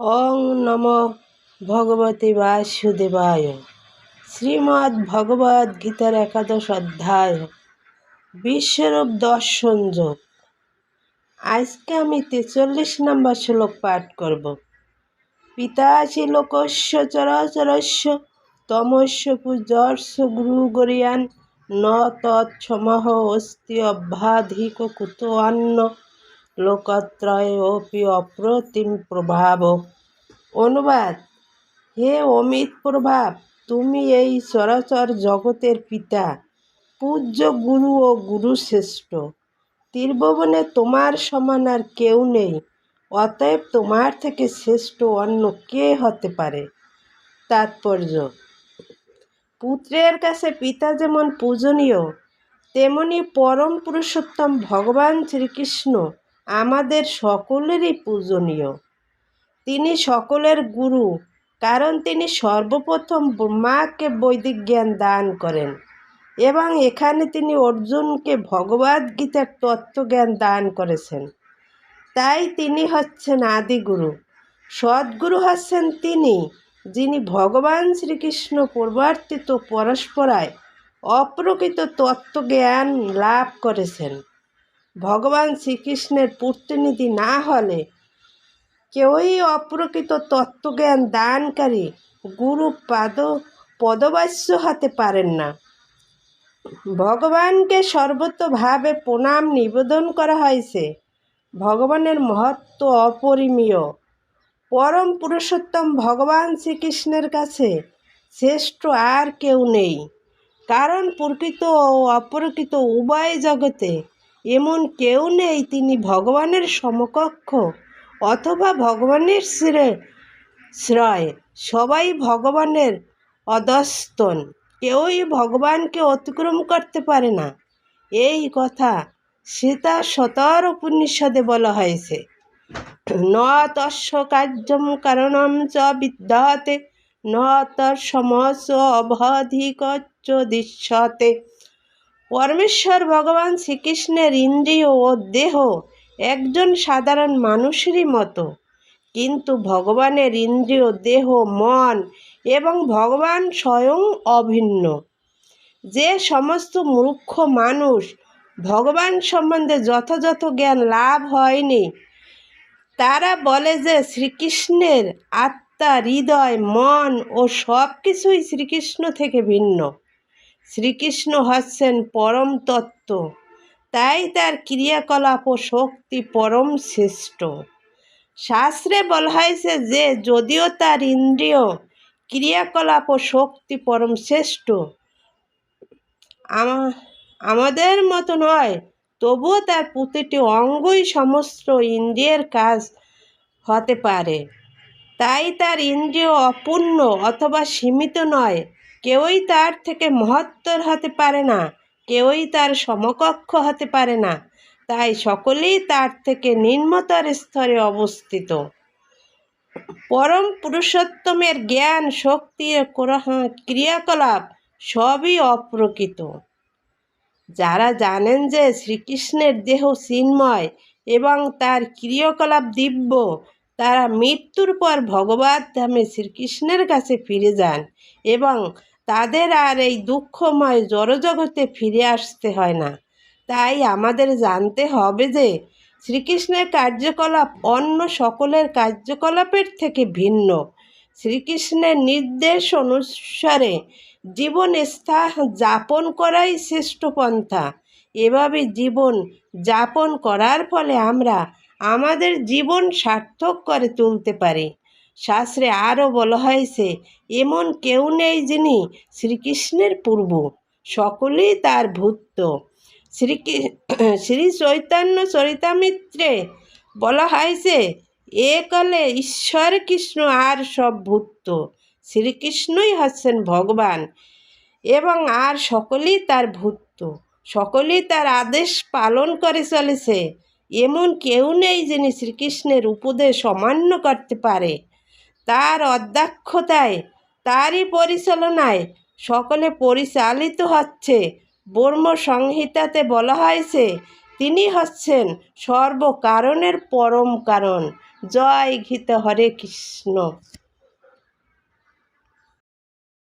ওং নম ভগবতে বাসুদেবায়। শ্রীমদ্ ভগবদ গীতার একাদশ অধ্যায়, বিশ্বরূপ দর্শন যোগ। আজকে আমি তেচল্লিশ নম্বর শ্লোক পাঠ করব। পিতাচি লোকস্য চরাচরস্য তমস্য পূজর্ষ গুরু গরিয়ান ন তৎসমহ অস্তি অভ্যাধিক কুতোয়ান্ন লোকত্রয় অপি অপ্রতিম প্রভাব অনুবাদ হে অমিত প্রভাব তুমি এই চরাচর জগতের পিতা, পূজ্য গুরু ও গুরু শ্রেষ্ঠ। তীর্ভবনে তোমার সমান আর কেউ নেই, অতএব তোমার থেকে শ্রেষ্ঠ অন্য কে হতে পারে? তাৎপর্য, পুত্রের কাছে পিতা যেমন পূজনীয়, তেমনি পরম পুরুষোত্তম ভগবান শ্রীকৃষ্ণ আমাদের সকলেরই পূজনীয়। তিনি সকলের গুরু, কারণ তিনি সর্বপ্রথম ব্রহ্মাকে বৈদিক জ্ঞান দান করেন এবং এখানে তিনি অর্জুনকে ভগবদ ভগবদ্গীতার তত্ত্বজ্ঞান দান করেছেন। তাই তিনি হচ্ছেন আদিগুরু। সদ্গুরু হচ্ছেন তিনি, যিনি ভগবান শ্রীকৃষ্ণ প্রবর্তিত পরস্পরায় অপ্রকৃত তত্ত্বজ্ঞান লাভ করেছেন। ভগবান শ্রীকৃষ্ণের প্রতিনিধি না হলে কেউই অপ্রকৃত তত্ত্বজ্ঞান দানকারী গুরু পাদ পদবাস্য হতে পারেন না। ভগবানকে সর্বতভাবে প্রণাম নিবেদন করা হয়েছে ভগবানের মহত্ব অপরিমীয়। পরম পুরুষোত্তম ভগবান শ্রীকৃষ্ণের কাছে শ্রেষ্ঠ আর কেউ নেই। কারণ প্রকৃত ও অপ্রকৃত উভয় জগতে এমন কেউ নেই তিনি ভগবানের সমকক্ষ অথবা ভগবানের শ্রে শ্রয়। সবাই ভগবানের অধস্তন। কেউই ভগবানকে অতিক্রম করতে পারে না। এই কথা সীতা সতর উপনিষদে বলা হয়েছে। ন তস্য কার্যম কারণম চ বিদ্যাতে, ন তর সমস্য অবধিকচ্চ দৃশ্যতে পরমেশ্বর ভগবান শ্রীকৃষ্ণের ইন্দ্রিয় ও দেহ একজন সাধারণ মানুষেরই মতো। কিন্তু ভগবানের ইন্দ্রিয়, দেহ, মন এবং ভগবান স্বয়ং অভিন্ন। যে সমস্ত মূর্খ মানুষ ভগবান সম্বন্ধে যথাযথ জ্ঞান লাভ হয়নি, তারা বলে যে শ্রীকৃষ্ণের আত্মা, হৃদয়, মন ও সব কিছুই শ্রীকৃষ্ণ থেকে ভিন্ন। শ্রীকৃষ্ণ হচ্ছেন পরম তত্ত্ব। তাই তার ক্রিয়াকলাপ ও শক্তি পরম শ্রেষ্ঠ। শাস্ত্রে বলা হয়েছে যে, যদিও তার ইন্দ্রিয় ক্রিয়াকলাপ ও শক্তি পরম শ্রেষ্ঠ আমাদের মতো নয়, তবুও তার প্রতিটি অঙ্গই সমস্ত ইন্দ্রিয়ের কাজ হতে পারে। তাই তার ইন্দ্রিয় অপূর্ণ অথবা সীমিত নয়। কেউই তার থেকে মহত্তর হতে পারে না, কেউই তার সমকক্ষ হতে পারে না, তাই সকলেই তার থেকে নিম্নতর স্তরে অবস্থিত। পরম পুরুষোত্তমের জ্ঞান, শক্তি ক্রিয়াকলাপ সবই অপ্রকৃত। যারা জানেন যে শ্রীকৃষ্ণের দেহ চিন্ময় এবং তার ক্রিয়াকলাপ দিব্য, তারা মৃত্যুর পর ভগবত ধামে শ্রীকৃষ্ণের কাছে ফিরে যান এবং তাদের আর এই দুঃখময় জড়জগতে ফিরে আসতে হয় না। তাই আমাদের জানতে হবে যে, শ্রীকৃষ্ণের কার্যকলাপ অন্য সকলের কার্যকলাপের থেকে ভিন্ন। শ্রীকৃষ্ণের নির্দেশ অনুসারে জীবন স্থান যাপন করাই শ্রেষ্ঠ পন্থা। এভাবে জীবন যাপন করার ফলে আমরা আমাদের জীবন সার্থক করে তুলতে পারি। শাস্ত্রে আরও বলা হয়েছে, এমন কেউ নেই যিনি শ্রীকৃষ্ণের পূর্ব, সকলেই তার ভূত্য শ্রী শ্রী চৈতন্য চরিতামিত্রে বলা হয়েছে, এ কলে ঈশ্বর কৃষ্ণ আর সব ভূত্য শ্রীকৃষ্ণই হচ্ছেন ভগবান এবং আর সকলেই তার ভূত্য সকলেই তার আদেশ পালন করে চলেছে। এমন কেউ নেই যিনি শ্রীকৃষ্ণের উপদেশ অমান্য করতে পারে। তার অধ্যক্ষতায় তারই পরিচালনায় সকলে পরিচালিত হচ্ছে। বর্ম সংহিতাতে বলা হয়েছে, তিনি হচ্ছেন সর্বকারণের পরম কারণ। জয় ঘিত হরে কৃষ্ণ।